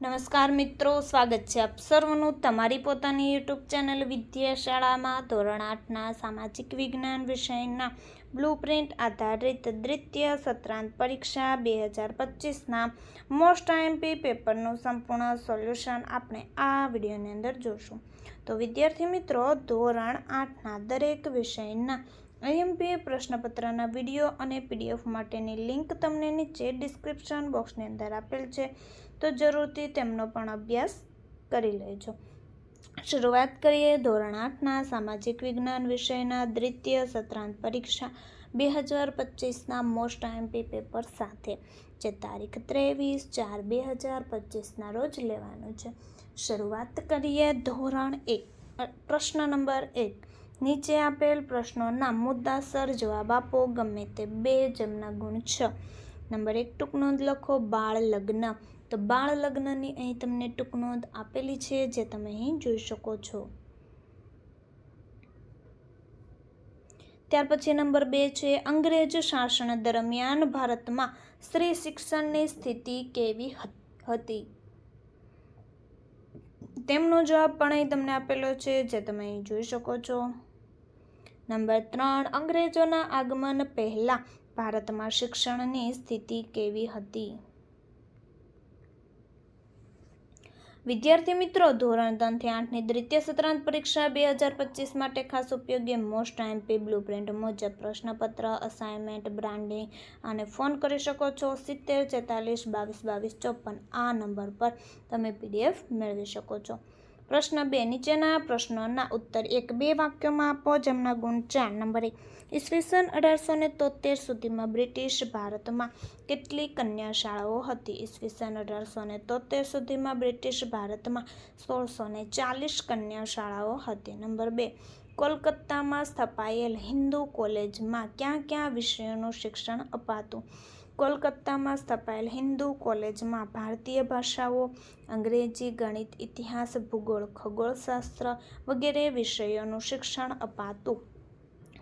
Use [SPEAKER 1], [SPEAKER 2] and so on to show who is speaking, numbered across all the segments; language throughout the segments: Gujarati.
[SPEAKER 1] નમસ્કાર મિત્રો, સ્વાગત છે આપ સર્વનું તમારી પોતાની યુટ્યુબ ચેનલ વિદ્યાશાળામાં. ધોરણ આઠના સામાજિક વિજ્ઞાન વિષયના બ્લુપ્રિન્ટ આધારિત દ્વિતીય સત્રાંત પરીક્ષા બે હજાર પચીસના મોસ્ટ આઈએમપી પેપરનું સંપૂર્ણ સોલ્યુશન આપણે આ વિડીયોની અંદર જોશું. તો વિદ્યાર્થી મિત્રો, ધોરણ આઠના દરેક વિષયના આઈએમપી પ્રશ્નપત્રના વીડિયો અને પીડીએફ માટેની લિંક તમને નીચે ડિસ્ક્રિપ્શન બોક્સની અંદર આપેલ છે. તો જરૂરથી તેમનો પણ અભ્યાસ કરી લેજો. શરૂઆત કરીએ ધોરણ આઠના, સામાજિક વિજ્ઞાન વિષયના, દ્વિતીય સત્રાંત પરીક્ષા, બે હજાર પચીસના મોસ્ટ આઈએમપી પેપર સાથે, જે તારીખ ત્રેવીસ ચાર બે હજાર પચીસના રોજ લેવાનું છે. શરૂઆત કરીએ ધોરણ એક પ્રશ્ન નંબર એક. નીચે આપેલ પ્રશ્નોના મુદ્દાસર જવાબ આપો, ગમે તે બે, જેમના ગુણ છ. નંબર એક, ટૂંક નોંધ લખો, બાળ લગ્ન. તો બાળ લગ્નની અહીં તમને ટૂંક નોંધ આપેલી છે, જે તમે અહીં જોઈ શકો છો. ત્યાર પછી નંબર બે છે, અંગ્રેજ શાસન દરમિયાન ભારતમાં સ્ત્રી શિક્ષણની સ્થિતિ કેવી હત- તેમનો જવાબ પણ અહીં તમને આપેલો છે, જે તમે અહીં જોઈ શકો છો. નંબર ત્રણ, અંગ્રેજોના આગમન પહેલા ભારતમાં શિક્ષણની સ્થિતિ કેવી હતી? વિદ્યાર્થી મિત્રો, ધોરણ ત્રણથી આઠની દ્વિતીય સત્રાંત પરીક્ષા બે હજાર પચીસ માટે ખાસ ઉપયોગી મોસ્ટ એમપી બ્લુ પ્રિન્ટ મુજબ પ્રશ્નપત્ર અસાઇનમેન્ટ બ્રાન્ડિંગ અને ફોન કરી શકો છો. સિત્તેર, છેતાલીસ, બાવીસ બાવીસ, ચોપન આ નંબર પર તમે પીડીએફ મેળવી શકો છો. પ્રશ્ન બે, નીચેના પ્રશ્નોના ઉત્તર એક, બે વાક્યોમાં આપો, જેમના ગુણ ચાર. નંબર એક, ઈસવીસન અઢારસો ને તોતેર સુધીમાં બ્રિટિશ ભારતમાં કેટલી કન્યા શાળાઓ હતી. ઈસવીસન અઢારસો ને તોતેર સુધીમાં બ્રિટિશ ભારતમાં સોળસો ને ચાલીસ કન્યા શાળાઓ હતી. નંબર બે, કોલકાતામાં સ્થપાયેલ હિન્દુ કોલેજમાં ક્યાં ક્યાં વિષયોનું શિક્ષણ અપાતું? કોલકાતામાં સ્થપાયેલ હિન્દુ કોલેજમાં ભારતીય ભાષાઓ, અંગ્રેજી, ગણિત, ઇતિહાસ, ભૂગોળ, ખગોળશાસ્ત્ર વગેરે વિષયોનું શિક્ષણ અપાતું.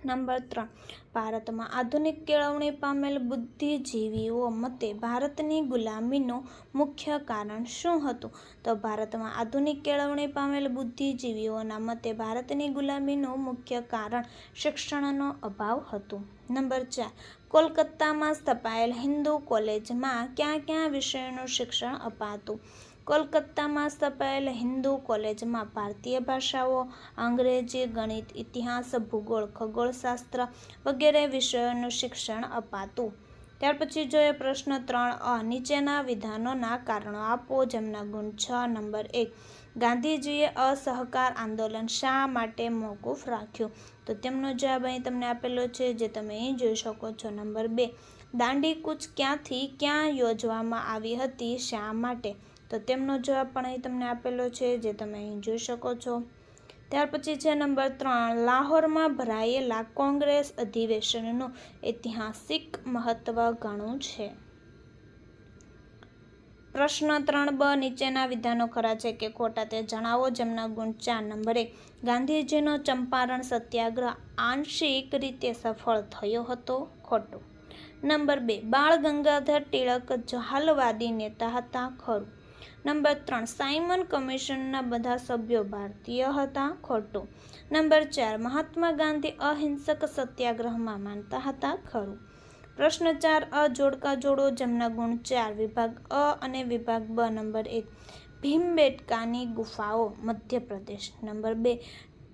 [SPEAKER 1] નંબર ત્રણ. ભારતમાં આધુનિક કેળવણી પામેલ બુદ્ધિજીવીઓ મતે ભારતની ગુલામીનું મુખ્ય કારણ શું હતું? તો ભારતમાં આધુનિક કેળવણી પામેલ બુદ્ધિજીવીઓના મતે ભારતની ગુલામીનું મુખ્ય કારણ શિક્ષણનો અભાવ હતો. નંબર ચાર. કોલકાતામાં સ્થપાયેલ હિન્દુ કોલેજમાં ક્યાં ક્યાં વિષયોનું શિક્ષણ અપાતું? કોલકાતામાં સ્થપાયેલ હિન્દુ કોલેજમાં ભારતીય ભાષાઓ, અંગ્રેજી, ગણિત, ઇતિહાસ, ભૂગોળ, ખગોળશાસ્ત્ર વગેરે વિષયોનું શિક્ષણ અપાતું. ત્યાર પછી જોઈએ પ્રશ્ન ત્રણ અ નીચેના વિધાનોના કારણો આપો, જેમના ગુણ છ, નંબર એક. ગાંધીજીએ અસહકાર આંદોલન શા માટે મોકૂફ રાખ્યું? તો તેમનો જવાબ અહીં તમને આપેલો છે, જે તમે અહીં જોઈ શકો છો, નંબર બે. દાંડી કૂચ ક્યાંથી ક્યાં યોજવામાં આવી હતી, શા માટે? તો તેમનો જવાબ પણ અહીં તમને આપેલો છે, જે તમે અહીં જોઈ શકો છો. ત્યાર પછી છે નંબર ત્રણ, લાહોરમાં ભરાયેલા કોંગ્રેસ અધિવેશનનું ઐતિહાસિક મહત્વ ઘણું છે. પ્રશ્ન ત્રણ બ, નીચેના વિધાનો ખરા છે કે ખોટા તે જણાવો. જેમના ગુણ ચાર નંબરે ગાંધીજીનો ચંપારણ સત્યાગ્રહ આંશિક રીતે સફળ થયો હતો. ખોટું. નંબર બે, બાળ ગંગાધર ટિળક જહાલવાદી નેતા હતા ખરું. નંબર ત્રણ, સાયમન કમિશનના બધા સભ્યો ભારતીય હતા ખોટું. નંબર ચાર, મહાત્મા ગાંધી અહિંસક સત્યાગ્રહમાં માનતા હતા ખરું. પ્રશ્ન ચાર, અ જોડકા જોડો, જેમના ગુણ ચાર, વિભાગ અ અને વિભાગ બ. નંબર એક, ભીમબેટકાની ગુફાઓ, મધ્યપ્રદેશ. નંબર બે,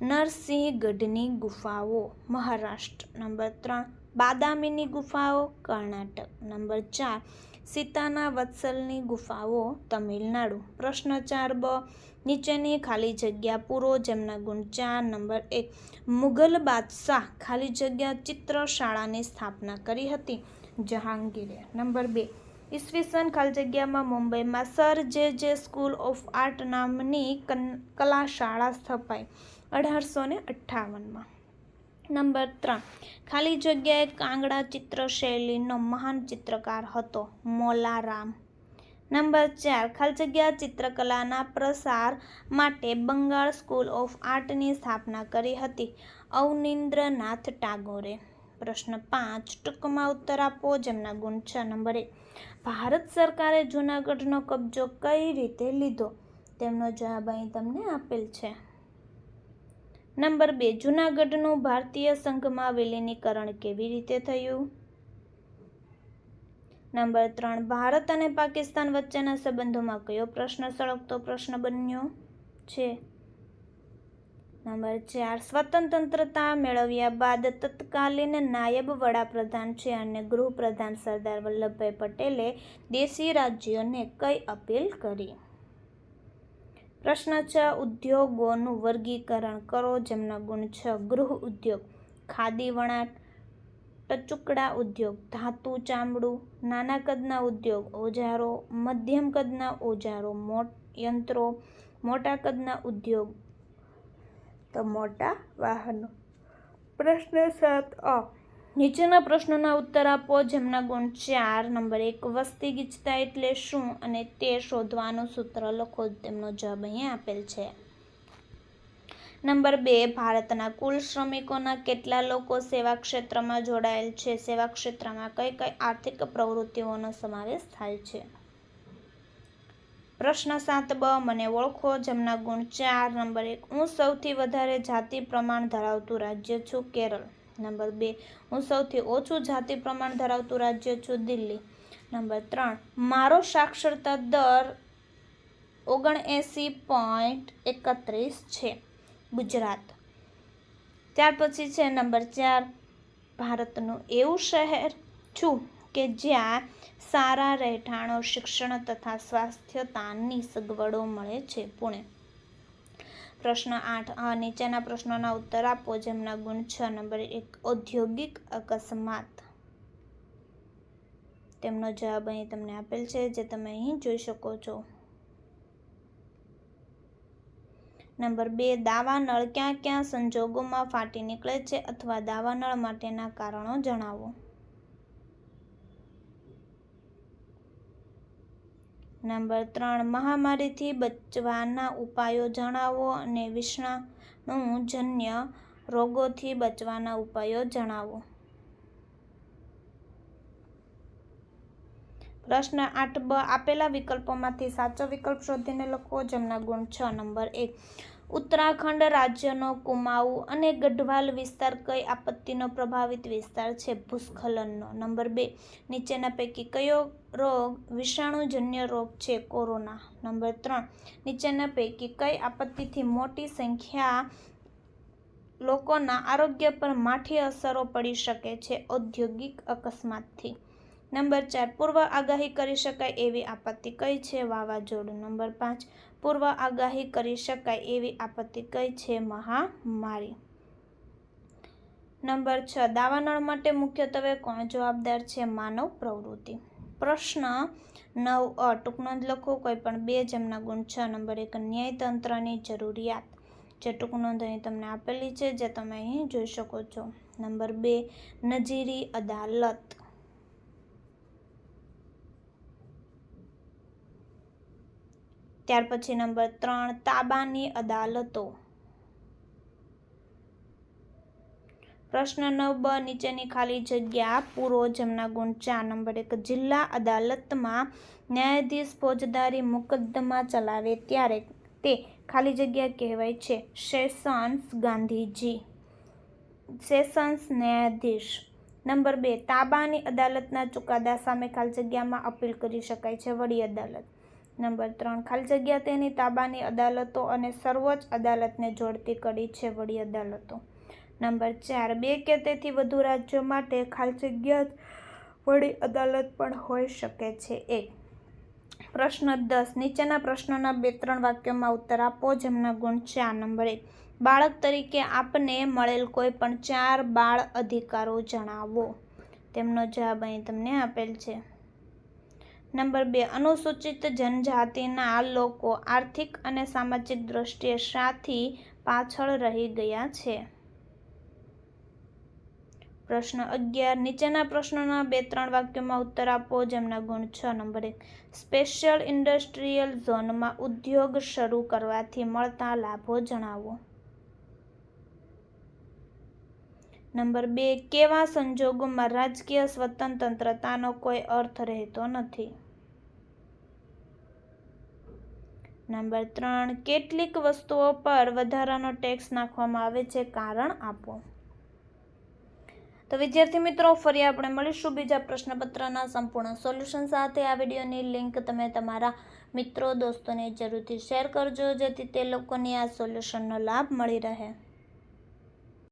[SPEAKER 1] નરસિંહગઢની ગુફાઓ, મહારાષ્ટ્ર. નંબર ત્રણ બાદામીની ગુફાઓ, કર્ણાટક. નંબર ચાર, સીતાના વત્સલની ગુફાઓ, તમિલનાડુ. પ્રશ્ન ચાર બ, નીચેની ખાલી જગ્યા પૂરો, જેમના ગુણ ચાર. નંબર એક, મુઘલ બાદશાહ ખાલી જગ્યા ચિત્રશાળાની સ્થાપના કરી હતી. જહાંગીરે. નંબર બે, ઈસવીસન ખાલી જગ્યામાં મુંબઈમાં સર જે જે સ્કૂલ ઓફ આર્ટ નામની કલા શાળા સ્થપાઈ અઢારસો ને અઠ્ઠાવનમાં. નંબર ત્રણ. ખાલી જગ્યાએ કાંગડા ચિત્ર શૈલીનો મહાન ચિત્રકાર હતો મોલારામ. નંબર ચાર. ખાલી જગ્યા ચિત્રકલાના પ્રસાર માટે બંગાળ સ્કૂલ ઓફ આર્ટની સ્થાપના કરી હતી અવનિન્દ્રનાથ ટાગોરે. પ્રશ્ન પાંચ. ટૂંકમાં ઉત્તર આપો, જેમના ગુણ છ. નંબર એક. ભારત સરકારે જૂનાગઢનો કબજો કઈ રીતે લીધો? તેમનો જવાબ અહીં તમને આપેલ છે. નંબર બે, જૂનાગઢનું ભારતીય સંઘમાં વિલીનીકરણ કેવી રીતે થયું? નંબર ત્રણ, ભારત અને પાકિસ્તાન વચ્ચેના સંબંધોમાં કયો પ્રશ્ન સળગતો પ્રશ્ન બન્યો છે? નંબર ચાર, સ્વતંત્રતા મેળવ્યા બાદ તત્કાલીન નાયબ વડાપ્રધાન છે અને ગૃહપ્રધાન સરદાર વલ્લભભાઈ પટેલે દેશી રાજ્યોને કઈ અપીલ કરી? પ્રશ્ન છ ઉદ્યોગોનું વર્ગીકરણ કરો જેમના ગુણ છ. ગૃહ ઉદ્યોગ, ખાદી વણાટ, ટચુકડા ઉદ્યોગ, ધાતુ ચામડું, નાના કદના ઉદ્યોગ, ઓજારો, મધ્યમ કદના ઓજારો યંત્રો, મોટા કદના ઉદ્યોગ, તો મોટા વાહનો. પ્રશ્ન સાત અ. નીચેના પ્રશ્નોના ઉત્તર આપો. જેમના ગુણ ચાર, નંબર એક વસ્તી ગીચતા એટલે શું? અને તે શોધવાનું સૂત્ર લખો. તેમનો જવાબ અહીં આપેલ છે. નંબર બે, ભારતના કુલ શ્રમિકોના કેટલા લોકો સેવા ક્ષેત્રમાં જોડાયેલ છે? સેવા ક્ષેત્રમાં કઈ કઈ આર્થિક પ્રવૃત્તિઓનો સમાવેશ થાય છે? પ્રશ્ન સાત બ, મને ઓળખો. જેમના ગુણ ચાર, નંબર એક, હું સૌથી વધારે જાતિ પ્રમાણ ધરાવતું રાજ્ય છું, કેરળ. નંબર બે, હું સૌથી ઓછું જાતિ પ્રમાણ ધરાવતું રાજ્ય છું દિલ્હી. નંબર ત્રણ, મારો સાક્ષરતા દર ઓગણએંસી પોઈન્ટ એકત્રીસ છે, ગુજરાત. ત્યાર પછી છે નંબર ચાર, ભારતનું એવું શહેર છું કે જ્યાં સારા રહેઠાણો, શિક્ષણ તથા સ્વાસ્થ્યતાની સગવડો મળે છે, પુણે. પ્રશ્ન આઠ, આ નીચેના પ્રશ્નોના ઉત્તર આપો, જેમના ગુણ છ. નંબર એક, ઔદ્યોગિક અકસ્માત. તેમનો જવાબ અહીં તમને આપેલ છે, જે તમે અહીં જોઈ શકો છો. નંબર બે, દાવા નળ ક્યાં ક્યાં સંજોગોમાં ફાટી નીકળે છે અથવા દાવા નળ માટેના કારણો જણાવો. નંબર ત્રણ, મહામારીથી બચવાના ઉપાયો જણાવો અને વિષાણુજન્ય રોગોથી બચવાના ઉપાયો જણાવો. પ્રશ્ન આઠ બ, આપેલા વિકલ્પોમાંથી સાચો વિકલ્પ શોધીને લખો જેમના ગુણ છ. નંબર એક ઉત્તરાખંડ રાજ્યનો કુમાઉ અને ગઢવાલ વિસ્તાર કઈ આપત્તિનો પ્રભાવિત વિસ્તાર છે? ભૂસ્ખલનનો. નંબર બે. નીચેના પૈકી કયો રોગ વિષાણુજન્ય રોગ છે? કોરોના. નંબર ત્રણ. નીચેના પૈકી કઈ આપત્તિથી મોટી સંખ્યા લોકોના આરોગ્ય પર માઠી અસરો પડી શકે છે ઔદ્યોગિક અકસ્માતથી? નંબર ચાર. પૂર્વ આગાહી કરી શકાય એવી આપત્તિ કઈ છે? વાવાઝોડું. નંબર પાંચ. પૂર્વ આગાહી કરી શકાય એવી આપત્તિ કઈ છે મહામારી? નંબર છ, દાવાનળ માટે મુખ્યત્વે કોણ જવાબદાર છે માનવ પ્રવૃત્તિ? પ્રશ્ન નવ, અ ટૂંકનોંધ લખો, કોઈ પણ બે જેમના ગુણ છ. નંબર એક, ન્યાયતંત્રની જરૂરિયાત, જે ટૂંકનોંધ અહીં તમને આપેલી છે, જે તમે અહીં જોઈ શકો છો. નંબર બે, નજીરી અદાલત. ત્યાર પછી નંબર ત્રણ, તાબાની અદાલતો. પ્રશ્ન નવ, બ, નીચેની ખાલી જગ્યા પૂરો જેમના ગુણ ચાર. નંબર એક, જિલ્લા અદાલતમાં ન્યાયાધીશ ફોજદારી મુકદ્દમા ચલાવે ત્યારે તે ખાલી જગ્યા કહેવાય છે. સેશન્સ ગાંધીજી. સેશન્સ ન્યાયાધીશ. નંબર બે, તાબાની અદાલતના ચુકાદા સામે ખાલી જગ્યામાં અપીલ કરી શકાય છે. વડી અદાલત. નંબર ત્રણ, ખાલી જગ્યા તેની તાબાની અદાલતો અને સર્વોચ્ચ અદાલતને જોડતી કડી છે વડી અદાલતો. નંબર ચાર, બે કે તેથી વધુ રાજ્યો માટે ખાલી જગ્યા વડી અદાલત પણ હોઈ શકે છે. એક, પ્રશ્ન દસ, નીચેના પ્રશ્નોના બે ત્રણ વાક્યોમાં ઉત્તર આપો, જેમના ગુણ ચાર નંબર. એક બાળક તરીકે આપને મળેલ કોઈ પણ ચાર બાળ અધિકારો જણાવો. તેમનો જવાબ અહીં તમને આપેલ છે. નંબર બે, અનુસૂચિત જનજાતિના લોકો આર્થિક અને સામાજિક દ્રષ્ટિએ સાથી પાછળ રહી ગયા છે. પ્રશ્ન અગિયાર, નીચેના પ્રશ્નોના બે ત્રણ વાક્યોમાં ઉત્તર આપો, જેમના ગુણ છ. નંબર એક, સ્પેશિયલ ઇન્ડસ્ટ્રીયલ ઝોનમાં ઉદ્યોગ શરૂ કરવાથી મળતા લાભો જણાવો. નંબર બે, કેવા સંજોગોમાં રાજકીય સ્વતંત્રતાનો કોઈ અર્થ રહેતો નથી? નંબર ત્રણ, કેટલીક વસ્તુઓ પર વધારાનો ટેક્સ નાખવામાં આવે છે, કારણ આપો. તો વિદ્યાર્થી મિત્રો, ફરી આપણે મળીશું બીજા પ્રશ્નપત્રના સંપૂર્ણ સોલ્યુશન સાથે. આ વિડીયોની લિંક તમે તમારા મિત્રો, દોસ્તોને જરૂરથી શેર કરજો, જેથી તે લોકોને આ સોલ્યુશનનો લાભ મળી રહે.